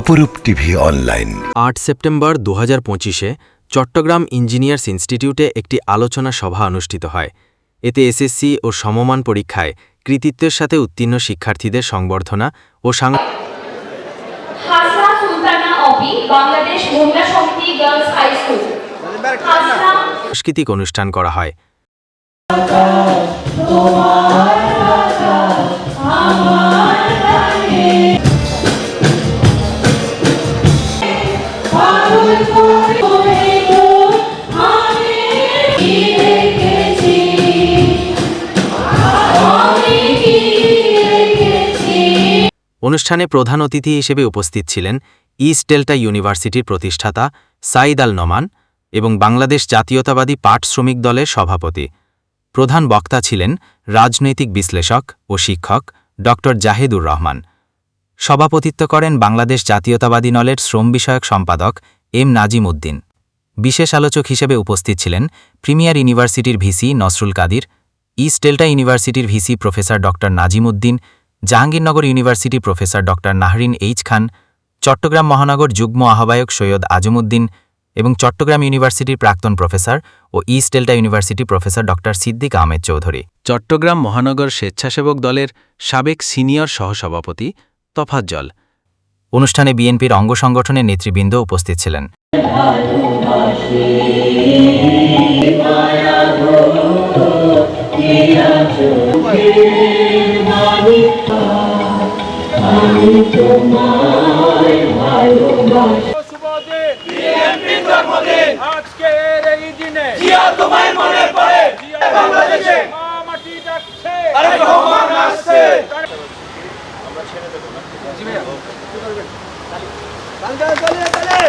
অপরূপ TV online. আট September দু হাজার পঁচিশে চট্টগ্রাম ইঞ্জিনিয়ার্স ইনস্টিটিউটে একটি আলোচনা সভা অনুষ্ঠিত হয়। এতে এসএসসি ও সমমান পরীক্ষায় কৃতিত্বের সাথে উত্তীর্ণ শিক্ষার্থীদের সংবর্ধনা ও সাং সাংস্কৃতিক অনুষ্ঠান করা হয়। অনুষ্ঠানে প্রধান অতিথি হিসেবে উপস্থিত ছিলেন ইস্ট ডেল্টা ইউনিভার্সিটির প্রতিষ্ঠাতা সাইদ আল নমান এবং বাংলাদেশ জাতীয়তাবাদী পাট শ্রমিক দলের সভাপতি। প্রধান বক্তা ছিলেন রাজনৈতিক বিশ্লেষক ও শিক্ষক ড জাহেদুর রহমান। সভাপতিত্ব করেন বাংলাদেশ জাতীয়তাবাদী দলের শ্রম বিষয়ক সম্পাদক এম নাজিম উদ্দিন বিশেষ আলোচক হিসেবে উপস্থিত ছিলেন প্রিমিয়ার ইউনিভার্সিটির VC Nasrul Kadir, east delta ইউনিভার্সিটির VC professor doctor Nazim Uddin Jahangirnagar university professor doctor Nahrin H Khan, Chittagong মহানগর যুগ্ম আহ্বায়ক সৈয়দ আজমুদ্দিন এবং চট্টগ্রাম ইউনিভার্সিটির প্রাক্তন প্রফেসর ও ইস্ট ডেল্টা ইউনিভার্সিটি প্রফেসর ড সিদ্দিক আহমেদ চৌধুরী। চট্টগ্রাম মহানগর স্বেচ্ছাসেবক দলের সাবেক সিনিয়র সহসভাপতি তফাজ্জল অনুষ্ঠানে বিএনপির অঙ্গ সংগঠনের নেতৃবৃন্দ উপস্থিত ছিলেন। শুভদিন বিএনপির জন্মদিন আজকের এই দিনে তোমায় মনে পড়ে বাংলাদেশে মা মাটি যাচ্ছে আরে রহমান আসছে আমরা ছেড়ে দেব না জি ভাইয়া কি করবেন চালিয়ে চালিয়ে চালিয়ে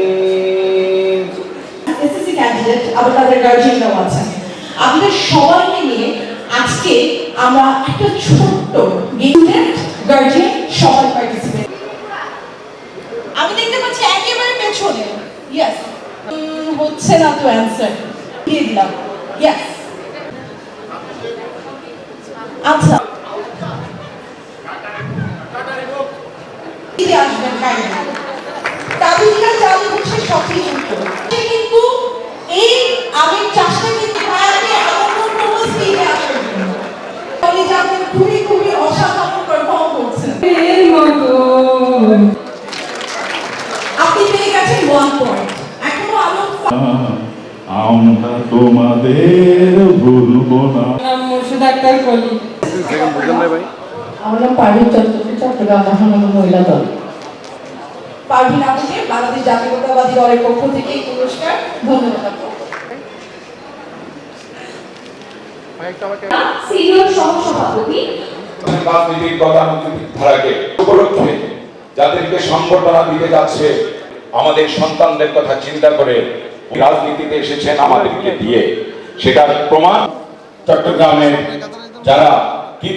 আবার তাদের গার্জিয়ানরাও আছেন। আপনাদের সবাইকে নিয়ে আজকে আমরা একটা ছোট্ট স্টুডেন্ট গার্জিয়ান সবাই পার্টিসিপেট আমি দেখতে পাচ্ছি একেবারে পেছনে। ইয়েস হচ্ছে না তো অ্যান্সার দিয়ে দিলাম। ইয়েস আচ্ছা। আসবেন কাইন্ডলি চালু হচ্ছে সঠিক উত্তর এই চাষটা কিন্তু ভায়াকে এমন কোনো স্কিমে আসার জন্য। উনি যে খুবই খুবই অসাধারণ পারফর্ম করছেন। আপনি পেয়ে গেছেন ওয়ান পয়েন্ট এখনও আলো আমরা তোমাদের ভুলব না। মুর্শিদ আক্তার কলি। আমার নাম পারভিন চট্টোপাধ্যায় চট্টগ্রাম মহানগর মহিলা দল। পারভিন আপুকে বাংলাদেশ জাতীয়তাবাদী দলের পক্ষ থেকে এই পুরস্কার ধন্যবাদ। সিনিয়র সহসভাপতি। রাজনীতির গতানুগতিক ধারাকে উপলক্ষে যাদেরকে সংবর্ধনা দিতে যাচ্ছে আমাদের সন্তানদের কথা চিন্তা করে রাজনীতিতে এসেছেন আমাদেরকে দিয়ে সেটার প্রমাণ চট্টগ্রামের যারা কি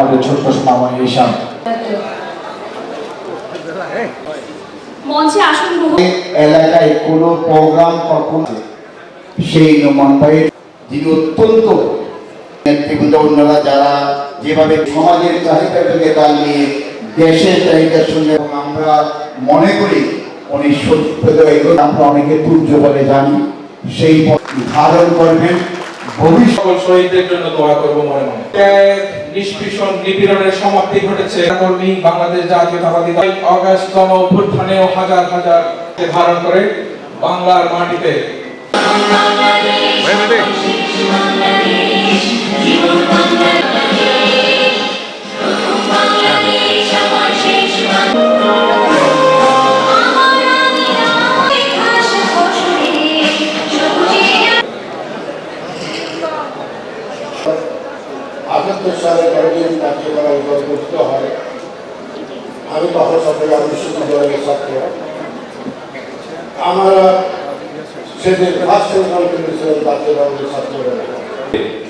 আমাদের ছোট্ট সোনামণি ঈশান মঞ্চে আসন এলাকায় কোনো প্রোগ্রাম কখন সেই নোমান ভাইয়ের যিনি অত্যন্ত নেতৃবৃন্দ অন্যরা যারা যেভাবে সমাজের চাহিদা থেকে তাল নিয়ে দেশের চাহিদার সঙ্গে আমরা মনে করি উনি সত্য আমরা অনেকে তুর্য বলে জানি সেই ধারণ করবেন। ভবিষ্যৎ শহীদদের জন্য দোয়া করব মনে মনে। ত্যাগ, নিষ্পীষণ, নিপীড়নের সমাপ্তি ঘটেছে। কর্মী বাংলাদেশ জাতীয়তাবাদী দল অগাস্ট গণ অভ্যুত্থানেও হাজার হাজার ধারণ করে বাংলার মাটিতে। আটাত্তর সালে কয়েকদিন কার্যকলাপ হয়। আমি তখন চট্টগ্রাম বিশ্ববিদ্যালয়ের ছাত্র। আমরা সেদিন ফার্স্ট জাতীয় দলের। ছাত্ররা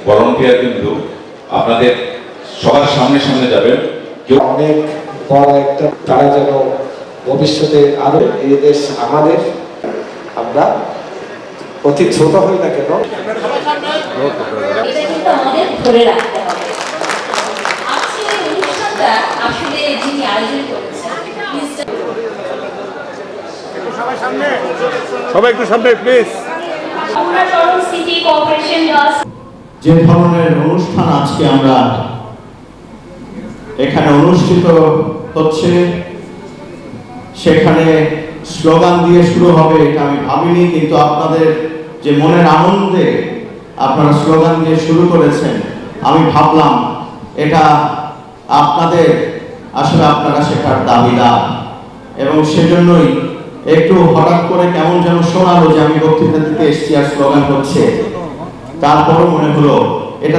ভলান্টিয়ার কিন্তু আপনাদের সবার সামনে সামনে যাবেন। কেউ অনেক বড় একটা তারা যেন ভবিষ্যতে আরও এই দেশ আমাদের আমরা অতি ছোট হই না কেন? ধরে রাখতে হবে আজকের এই অনুষ্ঠানটা আসলে যিনি আয়োজন করেছেন মিস্টার সবাই একটু সামনে প্লিজ যে ধরনের অনুষ্ঠান আজকে আমরা এখানে অনুষ্ঠিত হচ্ছে, সেখানে স্লোগান দিয়ে শুরু হবে এটা আমি ভাবিনি, কিন্তু আপনাদের যে মনের আনন্দে আপনারা স্লোগান দিয়ে শুরু করেছেন, আমি ভাবলাম এটা আপনাদের, আসলে আপনারা শেখার দাবিদার। এবং সেজন্যই একটু হঠাৎ করে কেমন যেন শোনালো যে আমি বক্তৃতা দিতে এসেছি, আর স্লোগান হচ্ছে, তারপরও মনে হলো, এটা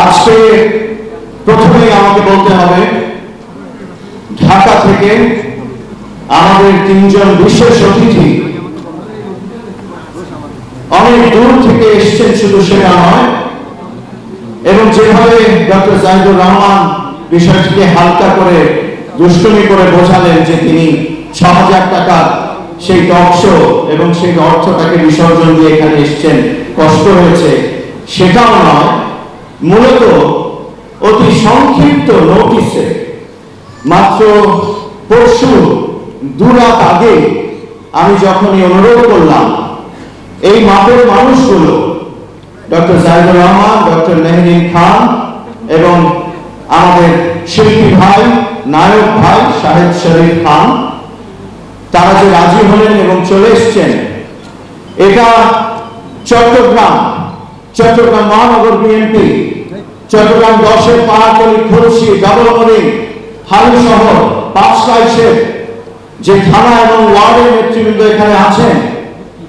আজকে প্রথমেই আমাকে বলতে হবে, ঢাকা থেকে আমাদের তিনজন বিশেষ অতিথি অনেক দূর থেকে এসছেন, শুধু সেটা নয়, এবং যেভাবে ডক্টর জাহিদুর রহমান বিষয়টিকে হালকা করে দুষ্টুমি করে বোঝালেন যে তিনি ছ হাজার টাকা সেই টকশো এবং সেই অর্থটাকে বিসর্জন দিয়ে এখানে এসছেন। কষ্ট হয়েছে। সেটাও নয়, মূলত অতি সংক্ষিপ্ত নোটিসে মাত্র পরশু দু রাত আগে আমি যখনই অনুরোধ করলাম, এই মাপের মানুষগুলো, ডক্টর জাহিদুর রহমান, ডক্টর মেহরিন খান এবং আমাদের শিল্পী ভাই, নায়ক ভাই, শাহেদ শরীফ খান তারা যে রাজি হলেন এবং চলে এসছেন, এটা চট্টগ্রাম চট্টগ্রাম মহানগর বিএনপি, চট্টগ্রাম দশের পাহাড়তলি খুলশি ডাবলমরিং হালু শহর পাঁচলাইশের যে থানা এবং ওয়ার্ডের নেতৃবৃন্দ এখানে আছেন,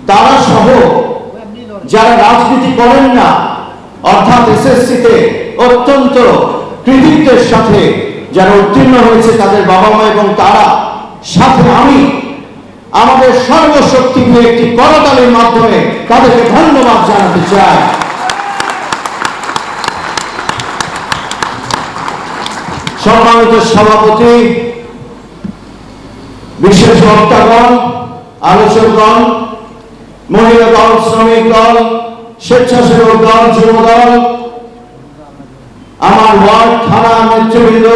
তারা সহ যারা রাজনীতি করেন না, অর্থাৎ এসএসসিতে অত্যন্ত কৃতিত্বের সাথে যারা উত্তীর্ণ হয়েছে তাদের বাবা মা এবং তারা, সাথে আমি আমাদের সর্বশক্তি একটি করতালির মাধ্যমে তাদেরকে ধন্যবাদ জানাতে চাই। সম্মানিত সভাপতি, বিশেষ বক্তাগণ, আলোচকগণ, মহিলা দল, শ্রমিক দল, স্বেচ্ছাসেবক দল, যুব দল, আমার ওয়ার্ড, থানা নেতৃবৃন্দ,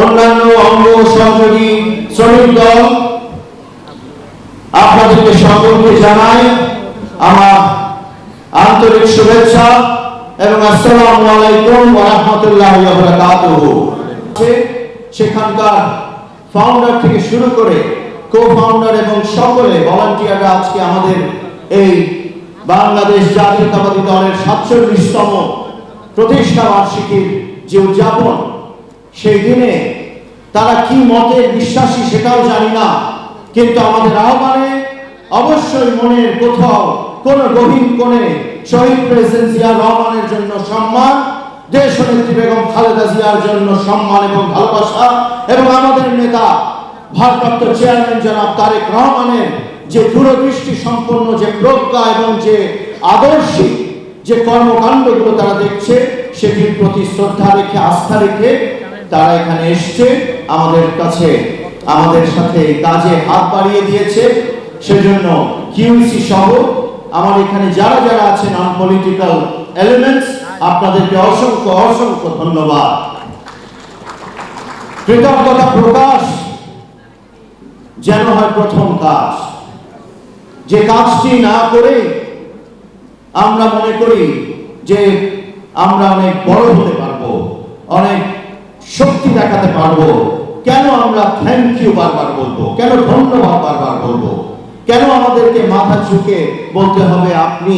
অন্যান্য অঙ্গ সহযোগী শ্রমিক দল আপনাদেরকে সকলকে জানাই আমার আন্তরিক শুভেচ্ছা এবং আসসালামু আলাইকুম ওয়া রাহমাতুল্লাহি ওয়া বারাকাতুহু। সেখানকার ফাউন্ডার থেকে শুরু করে কো ফাউন্ডার এবং সকলে ভলান্টিয়াররা আজকে আমাদের এই বাংলাদেশ জাতীয়তাবাদী দলের সাতচল্লিশতম প্রতিষ্ঠা বার্ষিকীর যে উদযাপন, সেই দিনে তারা কি মতে বিশ্বাসী সেটাও জানি না। কিন্তু আমাদের আহ্বানে অবশ্যই মনের কোথাও কোন গভীর কোণে শহীদ প্রেসিডেন্ট জিয়া রহমানের জন্য সম্মান, দেশ নেত্রী বেগম খালেদা জিয়ার জন্য সম্মান এবং ভালোবাসা এবং আমাদের নেতা, ভারপ্রাপ্ত চেয়ারম্যান জনাব তারেক রহমানের যে দূরদৃষ্টি সম্পন্ন, যে প্রজ্ঞা এবং যে আদর্শিক যে কর্মকাণ্ডগুলো তারা দেখছে, সেটির প্রতি শ্রদ্ধা রেখে, আস্থা রেখে তারা এখানে এসছে। আমাদের কাছে আমাদের সাথে কাজে হাত বাড়িয়ে দিয়েছে। সেজন্য কিউসি সহ আমার এখানে যারা যারা আছেন নন পলিটিক্যাল এলিমেন্টস আপনাদেরকে অসংখ্য অসংখ্য ধন্যবাদ। কৃতজ্ঞতা প্রকাশ যেন হয় প্রথম কাজ। যে কাজটি না করে আমরা মনে করি যে আমরা অনেক বড় হতে পারব, অনেক শক্তি দেখাতে পারব। কেন আমরা থ্যাংক ইউ বারবার বলব? কেন ধন্যবাদ বারবার বলব? কেন আমাদেরকে মাথা ঝুঁকে বলতে হবে, আপনি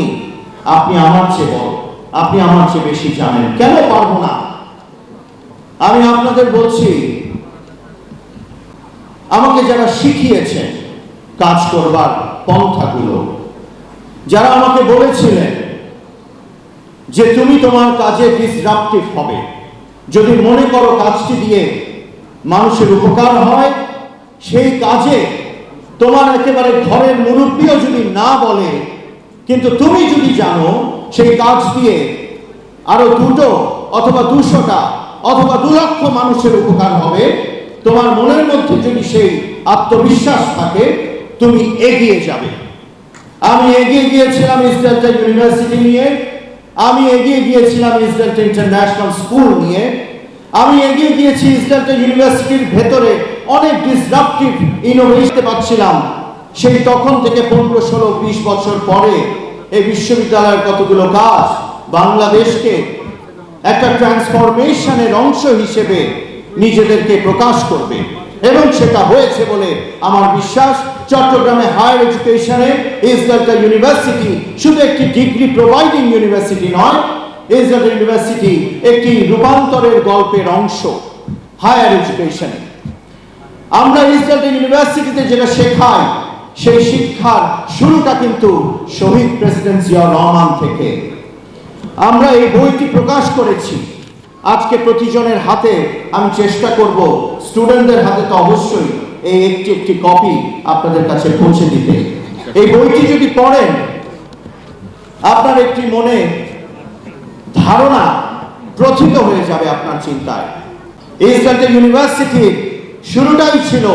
আপনি আমার চেয়ে বড়, আপনি আমার চেয়ে বেশি জানেন কেন পারব না? আমি আপনাদের বলছি, আমাকে যারা শিখিয়েছেন কাজ করবার পন্থাগুলো, যারা আমাকে বলেছিলেন যে তুমি তোমার কাজে ডিসরাপটিভ হবে, যদি মনে করো কাজটি দিয়ে মানুষের উপকার হয়, সেই কাজে তোমার একেবারে ঘরের মুরব্বীও যদি না বলে, কিন্তু তুমি যদি জানো, সেই কাজ দিয়ে আরও দুটো অথবা দুশোটা অথবা দু লক্ষ মানুষের উপকার হবে, তোমার মনের মধ্যে যদি সেই আত্মবিশ্বাস থাকে, তুমি এগিয়ে যাবে। আমি এগিয়ে গিয়েছিলাম ইসরায়েলটা ইউনিভার্সিটি নিয়ে, আমি এগিয়ে গিয়েছিলাম ইসরায়েলটা ইন্টারন্যাশনাল স্কুল নিয়ে আমি এগিয়ে গিয়েছি ইসরায়েলটা ইউনিভার্সিটির ভেতরে, অনেক ডিসরাপটিভ ইনোভেশন পাচ্ছিলাম। সেই তখন থেকে পনেরো, ষোলো, বিশ বছর পরে এই বিশ্ববিদ্যালয়ের কতগুলো কাজ বাংলাদেশকে একটা ট্রান্সফরমেশনের অংশ হিসেবে নিজেদেরকে প্রকাশ করবে। এবং সেটা হয়েছে বলে আমার বিশ্বাস, চট্টগ্রামে হায়ার এডুকেশনে ইসরায়েলটা ইউনিভার্সিটি শুধু একটি ডিগ্রি প্রোভাইডিং ইউনিভার্সিটি নয় ইসরায়েল ইউনিভার্সিটি একটি রূপান্তরের গল্পের অংশ হায়ার এডুকেশনে আমরা ইসরায়েল ইউনিভার্সিটিতে যেটা শেখাই, সেই শিক্ষার শুরুটা কিন্তু শহীদ প্রেসিডেন্ট জিয়াউর রহমান থেকে। আমরা এই বইটি প্রকাশ করেছি। আজকে প্রতিজনের হাতে আমি চেষ্টা করব স্টুডেন্টদের হাতে তো অবশ্যই এই একটি একটি কপি আপনাদের কাছে পৌঁছে দিতে। এই বইটি যদি পড়েন, আপনার একটি মনে ধারণা প্রথিত হয়ে যাবে আপনার চিন্তায়। ইসরায়েল ইউনিভার্সিটির শুরুটাই ছিল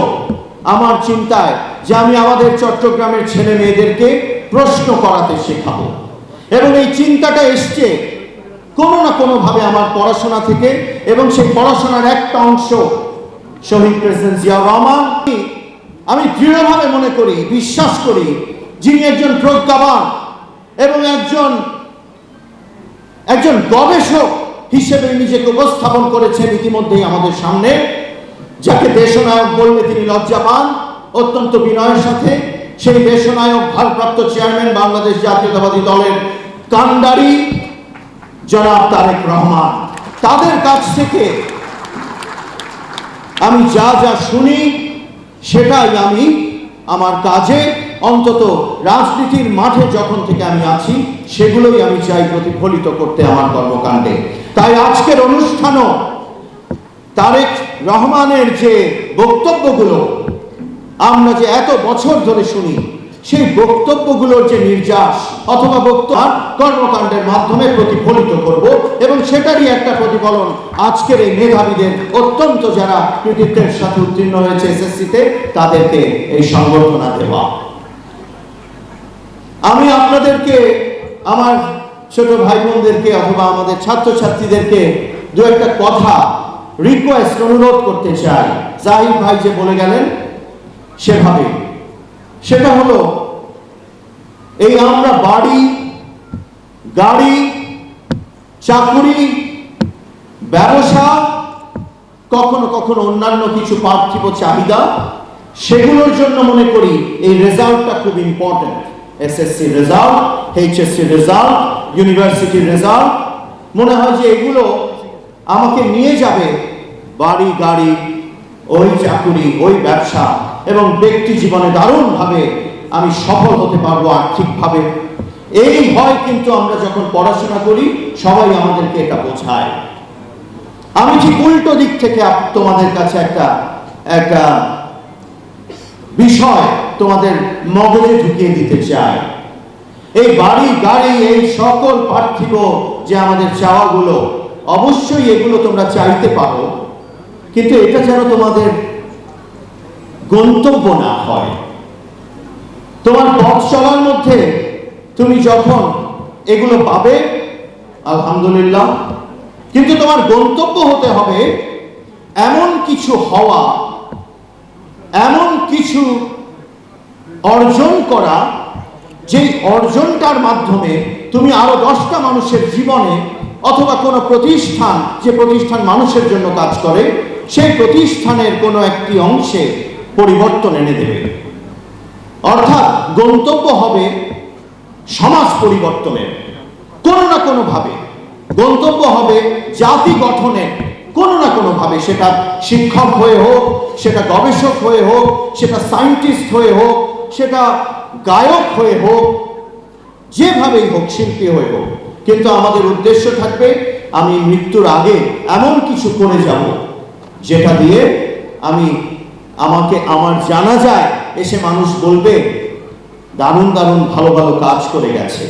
আমার চিন্তায় যে আমি আমাদের চট্টগ্রামের ছেলে মেয়েদেরকে প্রশ্ন করাতে শেখাবো। এবং এই চিন্তাটা এসছে কোনো না কোনোভাবে আমার পড়াশোনা থেকে এবং সেই পড়াশোনার একটা অংশ শহীদ প্রেসিডেন্ট জিয়াউর রহমান। আমি দৃঢ়ভাবে মনে করি, বিশ্বাস করি, যিনি একজন প্রজ্ঞাবান এবং একজন একজন গবেষক হিসেবে নিজেকে উপস্থাপন করেছেন ইতিমধ্যেই আমাদের সামনে, যাকে দেশনায়ক বললে তিনি লজ্জা পান। অত্যন্ত বিনয়ের সাথে সেই দেশনায়ক ভারপ্রাপ্ত চেয়ারম্যান বাংলাদেশ জাতীয়তাবাদী দলের কান্ডারি জনাব তারেক রহমান। তাদের কাছ থেকে আমি যা যা শুনি, সেটাই আমি আমার কাজে অন্তত রাজনীতির মাঠে যখন থেকে আমি আছি, সেগুলোই আমি চাই প্রতিফলিত করতে আমার কর্মকাণ্ডে। তাই আজকের অনুষ্ঠানও তারেক রহমানের যে বক্তব্যগুলো, আমরা যে এত বছর ধরে শুনি, সেই বক্তব্যগুলোর যে নির্যাস অথবা বক্তব্য কর্মকাণ্ডের মাধ্যমে প্রতিফলিত করব এবং সেটারই একটা প্রতিফলন আজকের এই মেধাবীদের অত্যন্ত যারা কৃতিত্বের সাথে উত্তীর্ণ হয়েছে এসএসসিতে, তাদেরকে এই সংবর্ধনা দেওয়া। আমি আপনাদেরকে, আমার ছোট ভাই বোনদেরকে অথবা আমাদের ছাত্রছাত্রীদেরকে দু একটা কথা রিকোয়েস্ট অনুরোধ করতে চাই। জাহিদ ভাই যে বলে গেলেন, সেভাবে। সেটা হলো, এই আমরা বাড়ি, গাড়ি, চাকুরি, ব্যবসা, কখনো কখনো অন্যান্য কিছু পার্থিব চাহিদা, সেগুলোর জন্য মনে করি এই রেজাল্টটা খুব important SSC result HSC result ইউনিভার্সিটির রেজাল্ট মনে হয় যে এগুলো আমাকে নিয়ে যাবে বাড়ি, গাড়ি, ওই চাকুরি, ওই ব্যবসা এবং ব্যক্তি জীবনে দারুণভাবে আমি সফল হতে পারব আর্থিকভাবে। এই ভয় কিন্তু আমরা যখন পড়াশোনা করি, সবাই আমাদেরকে এটা বোঝায়। আমি ঠিক উল্টো দিক থেকে তোমাদের কাছে একটা একটা বিষয় তোমাদের মগজে ঢুকিয়ে দিতে চাই। এই বাড়ি, গাড়ি, এই সকল পার্থিব যে আমাদের চাওয়াগুলো, অবশ্যই এগুলো তোমরা চাইতে পারো। কিন্তু এটা যেন তোমাদের গন্তব্য না হয়। তোমার পথ চলার মধ্যে তুমি যখন এগুলো পাবে, আলহামদুলিল্লাহ, কিন্তু তোমার গন্তব্য হতে হবে এমন কিছু হওয়া এমন কিছু অর্জন করা, যেই অর্জনটার মাধ্যমে তুমি আরও দশটা মানুষের জীবনে অথবা কোনো প্রতিষ্ঠান, যে প্রতিষ্ঠান মানুষের জন্য কাজ করে, সেই প্রতিষ্ঠানের কোনো একটি অংশে পরিবর্তন এনে দেবে। অর্থাৎ গন্তব্য হবে সমাজ পরিবর্তনের, কোনো না কোনোভাবে। গন্তব্য হবে জাতি গঠনের কোনো না কোনোভাবে সেটা শিক্ষক হয়ে হোক, সেটা গবেষক হয়ে হোক, সেটা সায়েন্টিস্ট হয়ে হোক, সেটা গায়ক হয়ে হোক, যেভাবেই হোক, শিল্পী হয়ে হোক। কিন্তু আমাদের উদ্দেশ্য থাকবে, আমি মৃত্যুর আগে এমন কিছু করে যাব, যেটা দিয়ে আমি আমাকে আমার জানা যায় এসে মানুষ বলবে, দারুণ দারুণ ভালো ভালো কাজ করে গেছে।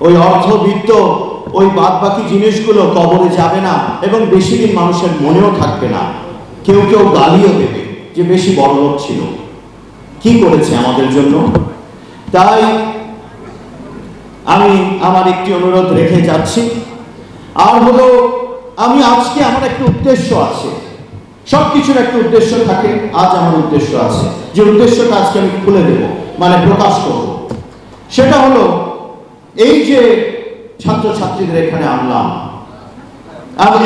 ওই অর্থবিত্ত ওই বাদ বাকি জিনিসগুলো কবরে যাবে না এবং বেশি দিন মানুষের মনেও থাকবে না। কেউ কেউ গালিও দেবে যে বেশি বড় লোক ছিল। কি করেছে আমাদের জন্য? তাই আমি আমার একটি অনুরোধ রেখে যাচ্ছি। আর হলো, আমি আজকে আমার একটা উদ্দেশ্য আছে। সব কিছুর একটা উদ্দেশ্য থাকে, আজ আমার উদ্দেশ্য আছে। যে উদ্দেশ্যটা আজকে আমি খুলে দেব মানে প্রকাশ করব। সেটা হলো, এই যে ছাত্রছাত্রীদের এখানে আনলাম।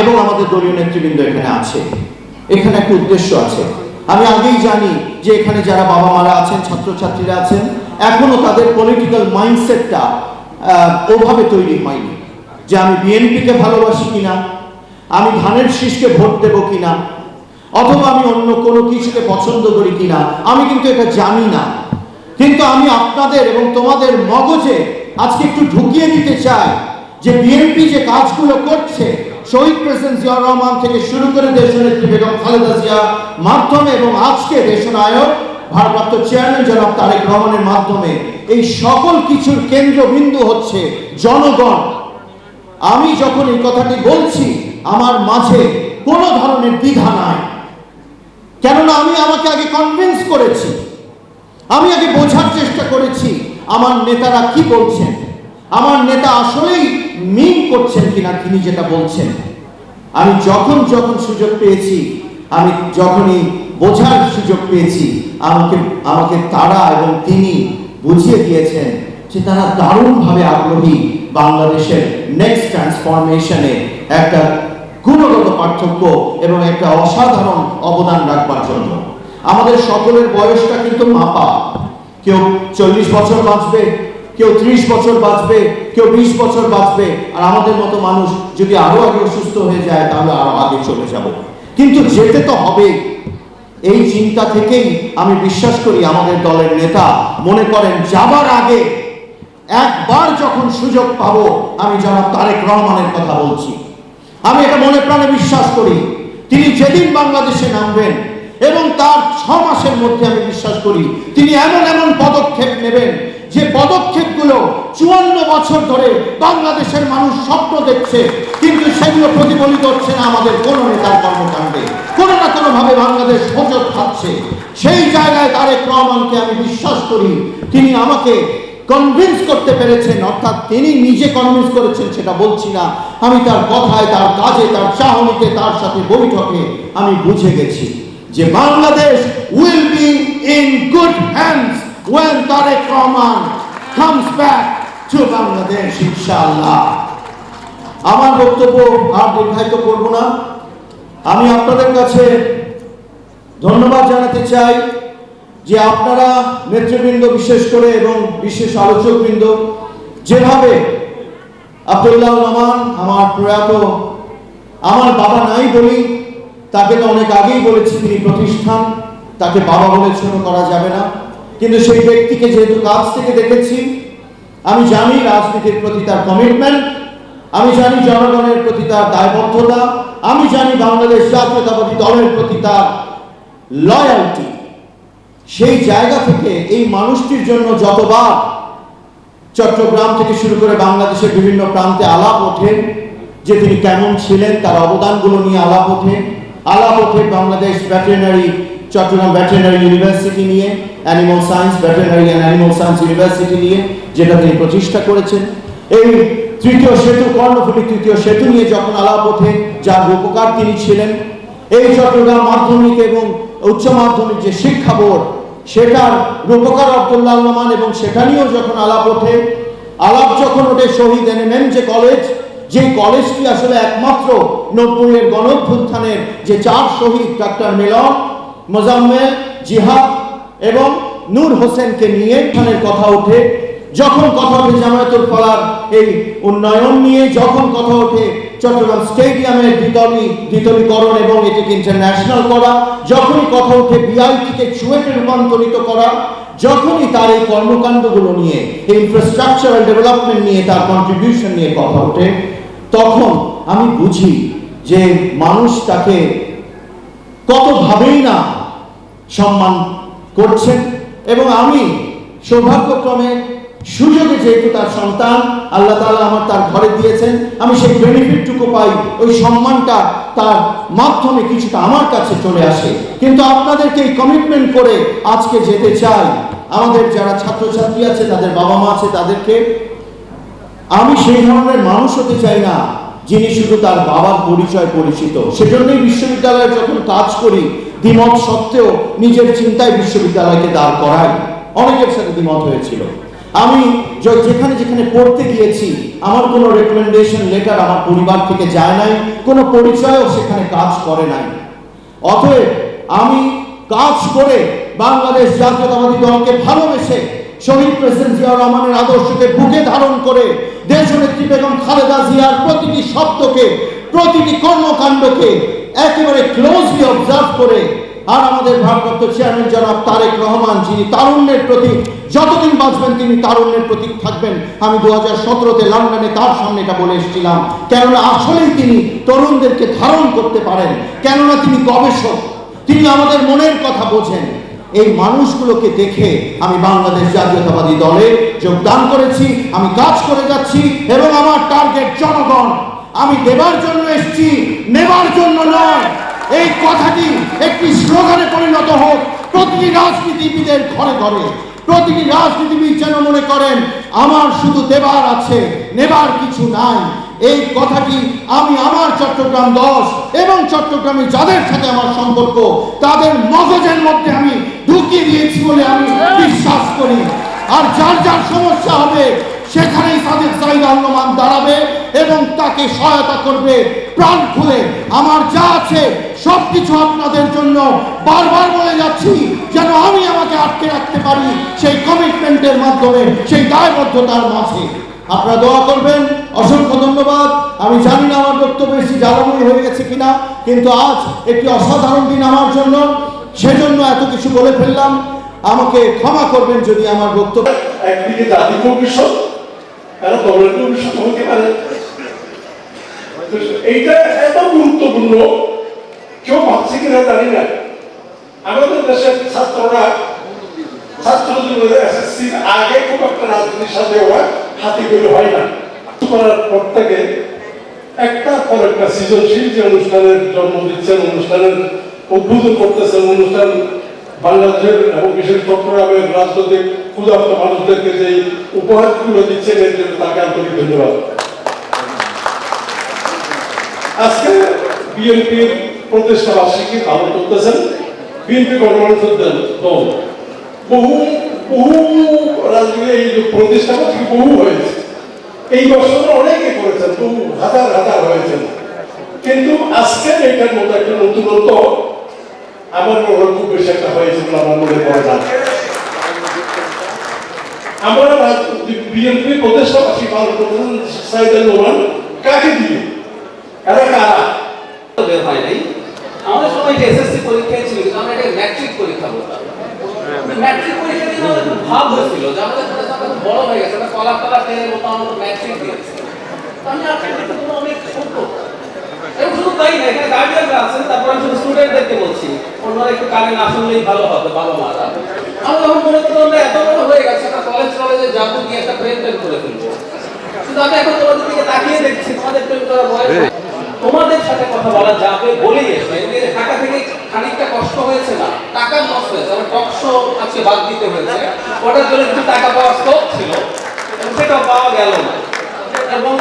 এবং আমাদের দলীয় নেতৃবৃন্দ এখানে আছে। এখানে একটা উদ্দেশ্য আছে। আমি আগেই জানি যে এখানে যারা বাবা মারা আছেন, ছাত্রছাত্রীরা আছেন, এখনও তাদের পলিটিক্যাল মাইন্ডসেটটা ওভাবে তৈরি হয়নি। যে আমি বিএনপিকে ভালোবাসি কিনা, আমি ধানের শীষকে ভোট দেব কিনা, অথবা আমি অন্য কোনো কিছুকে পছন্দ করি কিনা, আমি কিন্তু এটা জানি না। কিন্তু আমি আপনাদের এবং তোমাদের মগজে আজকে একটু ঢুকিয়ে দিতে চাই যে বিএনপি যে কাজগুলো করছে, শহীদ প্রেসিডেন্ট জিয়াউর রহমান থেকে শুরু করে দেশনেত্রী বেগম খালেদা জিয়া মাধ্যমে এবং আজকে দেশনায়ক ভারপ্রাপ্ত চেয়ারম্যান জনাব তারেক রহমানের মাধ্যমে এই সকল কিছুর কেন্দ্রবিন্দু হচ্ছে জনগণ। আমি যখন এই কথাটি বলছি, আমার মাঝে কোনো ধরনের দ্বিধা নাই। কেননা আমি আমাকে আগে কনভিন্স করেছি। আমি আগে বোঝার চেষ্টা করেছি আমার নেতারা কি বলছেন? আমার নেতা আসলেই মিন করছেন কিনা তিনি যেটা বলছেন? আমি যখন যখন সুযোগ পেয়েছি, আমি যখনই বোঝার সুযোগ পেয়েছি, আমাকে আমাকে তারা এবং তিনি বুঝিয়ে দিয়েছেন যে তারা দারুণভাবে আগ্রহী বাংলাদেশের নেক্সট ট্রান্সফরমেশনে একটা গুণগত পার্থক্য এবং একটা অসাধারণ অবদান রাখবার জন্য। আমাদের সকলের বয়সটা কিন্তু মাপা। কেউ চল্লিশ বছর বাঁচবে, কেউ ত্রিশ বছর বাঁচবে, কেউ বিশ বছর বাঁচবে। আর আমাদের মতো মানুষ যদি আরও আগে অসুস্থ হয়ে যায়, তাহলে আরও আগে চলে যাব। কিন্তু যেতে তো হবে। এই চিন্তা থেকেই আমি বিশ্বাস করি আমাদের দলের নেতা মনে করেন, যাবার আগে একবার যখন সুযোগ পাবো, আমি জনাব তারেক রহমানের কথা বলছি। আমি এটা মনে প্রাণে বিশ্বাস করি। তিনি যেদিন বাংলাদেশে নামবেন এবং তার ছ মাসের মধ্যে আমি বিশ্বাস করি, তিনি এমন এমন পদক্ষেপ নেবেন যে পদক্ষেপগুলো চুয়ান্ন বছর ধরে বাংলাদেশের মানুষ স্বপ্ন দেখছে, কিন্তু সেগুলো প্রতিফলিত হচ্ছে না আমাদের কোনো নেতার কর্মকাণ্ডে। কোনো না কোনো ভাবে বাংলাদেশ হোঁচট খাচ্ছে। সেই জায়গায় তারেক রহমানকে আমি বিশ্বাস করি, তিনি আমাকে কনভিন্স করতে পেরেছেন, অর্থাৎ তিনি নিজে কনভিন্স করেছেন সেটা বলছি না। আমি তার কথায়, তার কাজে, তার চাহনিতে, তার সাথে বৈঠকে আমি বুঝে গেছি। যে Bangladesh will be in good hands when Tarek Rahman comes back to Bangladesh ইনশাআল্লাহ আমার বক্তব্য আর দীর্ঘায়িত করব না। আমি আপনাদের কাছে ধন্যবাদ জানাতে চাই যে আপনারা নেতৃবৃন্দ বিশেষ করে এবং বিশেষ আলোচকবৃন্দ যেভাবে আব্দুল্লাহ রহমান, আমার প্রয়াত, আমার বাবা নাই বলি তাকে তো অনেক আগেই বলেছি তিনি প্রতিষ্ঠান, তাকে বাবা বলে ছোট করা যাবে না। কিন্তু সেই ব্যক্তিকে যেহেতু কাছ থেকে দেখেছি, আমি জানি রাজনীতির প্রতি তার কমিটমেন্ট আমি জানি জনগণের প্রতি তার দায়বদ্ধতা, আমি জানি বাংলাদেশ জাতীয়তাবাদী দলের প্রতি তার লয়ালটি সেই জায়গা থেকে এই মানুষটির জন্য যতবার চট্টগ্রাম থেকে শুরু করে বাংলাদেশের বিভিন্ন প্রান্তে আলাপ ওঠে, যে তিনি কেমন ছিলেন, তার অবদানগুলো নিয়ে আলাপ ওঠে আলাপ ওঠে Bangladesh veterinary, Chittagong veterinary university নিয়ে, animal science veterinary and animal science university নিয়ে, যেটা তিনি প্রতিষ্ঠা করেছেন। এই তৃতীয় সেতু, কর্ণফুলী তৃতীয় সেতু নিয়ে যখন আলাপ ওঠে যার রূপকার তিনি ছিলেন, এই চট্টগ্রাম মাধ্যমিক এবং উচ্চ মাধ্যমিক যে শিক্ষা বোর্ড, সেটার রূপকার আব্দুল্লাহ রহমান এবং সেটা নিয়েও যখন আলাপ ওঠে আলাপ যখন ওঠে শহীদ এনএমএম যে কলেজ যে কলেজটি আসলে একমাত্র নব্বইয়ের গণঅভ্যুত্থানের যে চার শহীদ ডাক্তার মিলন, মোজাম্মেল, জিহাদ এবং নূর হোসেনকে নিয়ে এখানের কথা ওঠে। যখন কথা ওঠে জামায়াতুল ফলার এই উন্নয়ন নিয়ে, যখন কথা ওঠে চট্টগ্রাম স্টেডিয়ামের দ্বিতলী, দ্বিতলীকরণ এবং এটিকে ইন্টারন্যাশনাল করা, যখনই কথা ওঠে বিআইটিকে চুয়েটে রূপান্তরিত করা, যখনই তার এই কর্মকাণ্ডগুলো নিয়ে ইনফ্রাস্ট্রাকচারাল ডেভেলপমেন্ট নিয়ে তার কন্ট্রিবিউশন নিয়ে কথা ওঠে। তখন আমি বুঝি যে মানুষ তাকে কতভাবেই না সম্মান করছেন এবং আমি সৌভাগ্যক্রমে সুযোগে যেহেতু তার সন্তান, আল্লাহ তাআলা আমার তার ঘরে দিয়েছেন, আমি সেই বেনিফিটটুকু পাই, ওই সম্মানটা তার মাধ্যমে কিছুটা আমার কাছে চলে আসে। কিন্তু আপনাদেরকে এই কমিটমেন্ট করে আজকে যেতে চাই। আমাদের যারা ছাত্রছাত্রী আছে, তাদের বাবা মা আছে, তাদেরকে আমি সেই ধরনের মানুষ হতে চাই না, যিনি শুধু তার বাবার পরিচয় পরিচিত। সেজন্যই বিশ্ববিদ্যালয়ে যখন কাজ করি, দ্বিমত সত্ত্বেও নিজের চিন্তায় বিশ্ববিদ্যালয়কে দাঁড় করাই। অনেকের সাথে দ্বিমত হয়েছিল। আমি যেখানে যেখানে পড়তে গিয়েছি, আমার কোনো রেকমেন্ডেশন লেটার আমার পরিবার থেকে যায় নাই, কোনো পরিচয়ও সেখানে কাজ করে নাই। অতএব আমি কাজ করে বাংলাদেশ জাতীয়তাবাদী দলকে ভালোবেসে শহীদ প্রেসিডেন্ট জিয়াউর রহমানের আদর্শকে বুকে ধারণ করে দেশনেত্রী বেগম খালেদা জিয়ার প্রতিটি শব্দকে, প্রতিটি কর্মকাণ্ডকে একেবারে ক্লোজলি অবজার্ভ করে আর আমাদের ভারপ্রাপ্ত চেয়ারম্যান জনাব তারেক রহমান যিনি তারুণ্যের প্রতীক, যতদিন বাঁচবেন তিনি তারুণ্যের প্রতীক থাকবেন। আমি দু হাজার সতেরোতে লন্ডনে তার সামনে এটা বলে এসেছিলাম। কেননা আসলেই তিনি তরুণদেরকে ধারণ করতে পারেন, কেননা তিনি গবেষক, তিনি আমাদের মনের কথা বোঝেন। এই মানুষগুলোকে দেখে আমি বাংলাদেশ জাতীয়তাবাদী দলে যোগদান করেছি, আমি কাজ করে যাচ্ছি এবং আমার টার্গেট জনগণ, আমি দেবার জন্য এসেছি, নেবার জন্য নয়। এই কথাটি একটি স্লোগানে পরিণত হোক। প্রতিটি রাজনীতিবিদের ঘরে ঘরে, প্রতিটি রাজনীতিবিদ যেন মনে করেন, আমার শুধু দেবার আছে, নেবার কিছু নাই। এই কথাটি আমি আমার চট্টগ্রাম দশ এবং চট্টগ্রামে যাদের সাথে আমার সম্পর্ক, তাদের মগজের মধ্যে আমি ঢুকিয়ে দিয়েছি বলে আমি বিশ্বাস করি। আর যার যার সমস্যা হবে, সেখানেই সাদেক সাইদ আল্লমান দাঁড়াবে এবং তাকে সহায়তা করবে প্রাণ খুলে। আমার যা আছে, সবকিছু আপনাদের জন্য বারবার বলে যাচ্ছি, যেন আমি আমাকে আটকে রাখতে পারি সেই কমিটমেন্টের মাধ্যমে, সেই দায়বদ্ধতার মাঝে। আপনারা দোয়া করবেন, অসংখ্য ধন্যবাদ। আমি জানি না আমার বক্তব্য বেশি জ্বালাময় হয়ে গেছে কিনা, কিন্তু আজ একটি অসাধারণ দিন আমার জন্য। সেজন্য এত কিছু বলে ফেললাম। আমাকে ক্ষমা করবেন যদি আমার বক্তব্য একদিকে জাতি ভবিষ্যৎ আর দলের ভবিষ্যৎ হতে এইটা এত গুরুত্বপূর্ণ, কেউ ভাবছে কিনা জানি না। আমাদের দেশের ছাত্ররা ছাত্র আগে খুব একটা রাজনীতির সাথে ওরা হাতে করে হয় না। করার পর থেকে একটা পর একটা সৃজনশীল যে অনুষ্ঠানের জন্ম দিচ্ছেন, অনুষ্ঠানের উদ্বোধন করতেছেন, অনুষ্ঠান বাংলাদেশের এবং বিশেষ চট্টগ্রামের রাজনৈতিক ক্ষুধার্ত মানুষদেরকে যে উপহারগুলো দিচ্ছেন, এর জন্য তাকে আন্তরিক ধন্যবাদ। আজকে বিএনপির প্রতিষ্ঠা বার্ষিকী পালন করতেছেন বিএনপি গণমানুষের দল। বহু বহু রাজনীতি এই যে প্রতিষ্ঠা বার্ষিকী বহু হয়েছে। এই বছর অনেকে করেছেন, বহু, হাজার হাজার হয়েছেন কিন্তু আজকে এটার মতো একটা নতুনত্ব আমার মনে খুব বেশি একটা হয়েছে বলে আমার মনে পড়ে না। আমরা বিএনপি বার্ষিকী পালন করতেছেন সাইদুল রহমান, কাকে দিয়ে? এরা কারা? হয় নাই। আমাদের যে এসএসসি পরীক্ষায় ছিল, আমরা এটা ম্যাট্রিক পরীক্ষা বলতাম ম্যাট্রিক পরীক্ষা নিয়ে আমাদের ভাব হয়েছিল যে আমাদের আমরা বড় হয়ে গেছে আমরা কলা কলা টেনের মতো আমরা ম্যাট্রিক দিয়েছি আমি আপনার অনেক ছোট এবং শুধু তাই না এখানে গার্ডিয়ানরা আছেন তারপর আমি শুধু স্টুডেন্টদেরকে বলছি অন্যরা একটু কানে না শুনলেই ভালো হবে বাবা মারা আমরা যখন মনে করতাম আমরা এত বড় হয়ে গেছে একটা কলেজ কলেজে যাব গিয়ে একটা প্রেম করে ফেলব কিন্তু আমি এখন তোমাদের দিকে তাকিয়ে দেখছি তোমাদের প্রেম করার বয়স। তোমাদের সাথে কথা বলা যাবে বলেই এসে। ঢাকা থেকে খানিকটা কষ্ট হয়েছে না টাকা লস হয়েছে আমার টক শো আজকে বাদ দিতে হয়েছে। ওটার জন্য একটু টাকা পাওয়ার স্কোপ ছিল সেটাও পাওয়া গেল না। এবং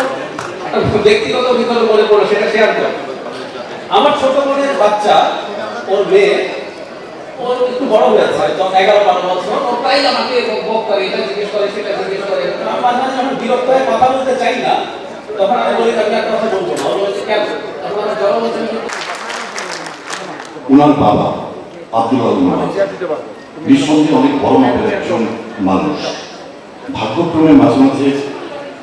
ব্যক্তিগত অভিজ্ঞতা মনে পড়ল সেটা শেয়ার করো। আমার ছোট বোনের বাচ্চা ওর মেয়ে ওর একটু বড় হয়েছে হয়তো এগারো বারো বছর। ও প্রায় আমাকে বক করে এটা জিজ্ঞেস করে সেটা জিজ্ঞেস করে। আমি মাঝে মাঝে যখন বিরক্ত হয়ে কথা বলতে চাই না তখন আমি বলি আমি একটা কথা বলব না। কেন? তখন আমার জবাব হচ্ছে আমি উনার বাবা আব্দুল আলম নিঃসন্দেহে অনেক বড় মাপের একজন মানুষ। ভাগ্যক্রমে মাঝে মাঝে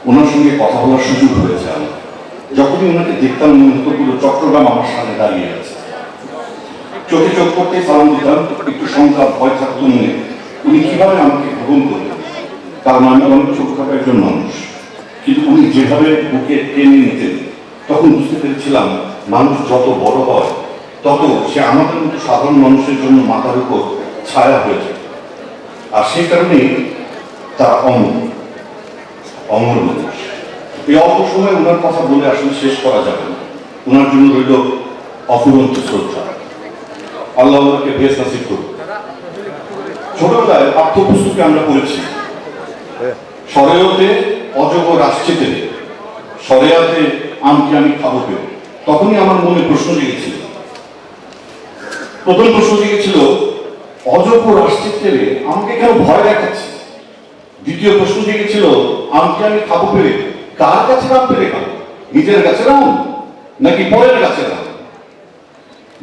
ওনার সঙ্গে কথা বলার সুযোগ হয়েছে আমার। যখনই ওনাকে দেখতাম মনে হতো পুরো চট্টগ্রাম আমার সামনে দাঁড়িয়ে আছে। চোখে চোখ করতে সালাম দিতাম একটু সংখ্যা ভয় থাকতো মনে। উনি কীভাবে আমাকে গ্রহণ করবেন কারণ আমি অনেক চোখ থাকা একজন মানুষ। কিন্তু উনি যেভাবে বুকে টেনে নিতেন তখন বুঝতে পেরেছিলাম মানুষ যত বড় হয় তত সে আমাদের মতো সাধারণ মানুষের জন্য মাথার উপর ছায়া হয়ে যায় আর সেই কারণে তারা অমর অমর মানুষ। এই অল্প সময় ওনার কথা বলে আসলে শেষ করা যাবে না। ওনার জন্য রইল অফুরন্ত শ্রদ্ধা। আল্লাহ ওনাকে বেশ নাসিব করুন ছোটবেলায় পাঠ্যপুস্তকে আমরা পড়েছি, সরেয়তে আসছে তেলে সরেয়াতে আমকে আমি খাব পেয়ে। তখনই আমার মনে প্রশ্ন জেগেছিল প্রথম প্রশ্ন জেগেছিল অজগর আসছে তেলে আমাকে কেন ভয় দেখাচ্ছে? দ্বিতীয় প্রশ্ন জেগেছিল আমকে আমি খাব পেরে কার কাছে আম পেরে খাব? নিজের কাছে আম নাকি পরের কাছে আম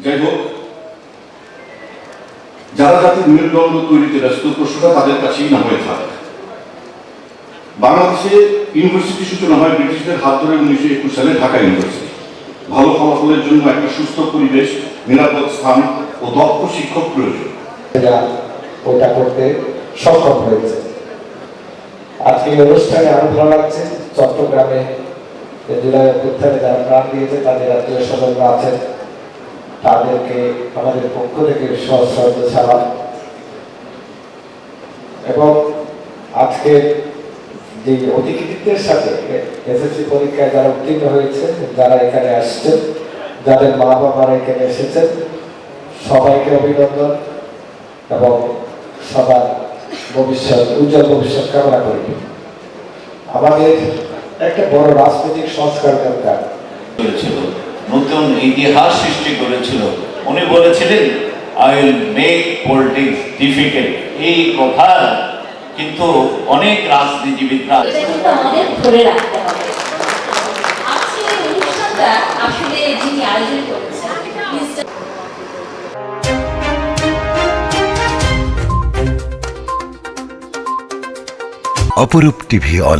যাই হোক, যারা জাতির মেরুদণ্ড তৈরিতে ব্যস্ত, প্রশ্নটা তাদের কাছেই না হয়ে থাকে। বাংলাদেশে ইউনিভার্সিটি সূচনা হয় ব্রিটিশদের হাত ধরে উনিশশো একুশ সালে ঢাকা ইউনিভার্সিটি। ভালো ফলাফলের জন্য একটা সুস্থ পরিবেশ, নিরাপদ স্থান ও দক্ষ শিক্ষক প্রয়োজন। ওটা করতে সক্ষম হয়েছে। আজকে অনুষ্ঠানে আরও ভালো লাগছে। চট্টগ্রামে জুলাই যারা প্রাণ দিয়েছে, তাদের আত্মীয় স্বজনরা আছেন। তাদেরকে আমাদের পক্ষ থেকে সশ্রদ্ধ সালাম। এবং আজকে যে অতিথিদের সাথে এসএসসি পরীক্ষায় যারা উত্তীর্ণ হয়েছে, যারা এখানে আসছেন, যাদের মা বাবারা এখানে এসেছেন সবাইকে অভিনন্দন এবং সবার ভবিষ্যৎ উজ্জ্বল ভবিষ্যৎ কামনা করি। আমাদের একটা বড় রাজনৈতিক সংস্কার দরকার। করেছিল নতুন ইতিহাস সৃষ্টি করেছিল। উনি বলেছিলেন I will make politics difficult এই কথা কিন্তু অনেক রাজনীতিবিদরা আমাদের ধরে রাখতে হবে। আজকের অনুষ্ঠানটা আসলে যিনি আয়োজন অপরূপ টিভি অন